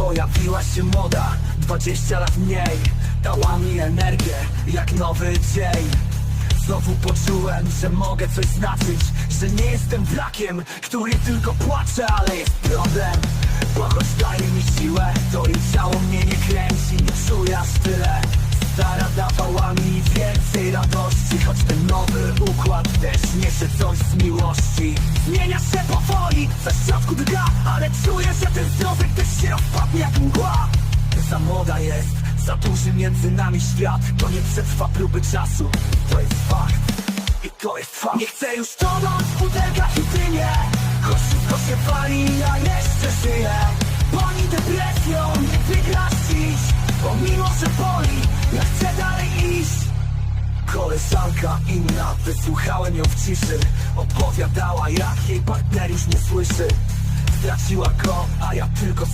Pojawiła się moda. 20 lat mniej Dała mi energię jak nowy dzień. Znowu poczułem, że mogę coś znaczyć Że nie jestem brakiem, który tylko płacze Ale jest prądem, bo daje mi siłę To i ciało mnie nie kręci, nie czuję aż tyle. Stara dawała mi więcej radości Choć ten nowy układ też niesie coś z miłości. Zmienia się powoli, we środku drga Ale czuję, że ten związek też Młoda jest, za duży między nami świat. To nie przetrwa próby czasu, to jest fakt. I to jest fakt. Nie chcę już tonąć w butelkach i dynie Choć wszystko się wali, ja jeszcze żyję. Boli depresją, nie wygrasz dziś. Pomimo, że boli, ja chcę dalej iść. Koleżanka inna, wysłuchałem ją w ciszy. Opowiadała jak jej partner już nie słyszy. Straciła go, a ja tylko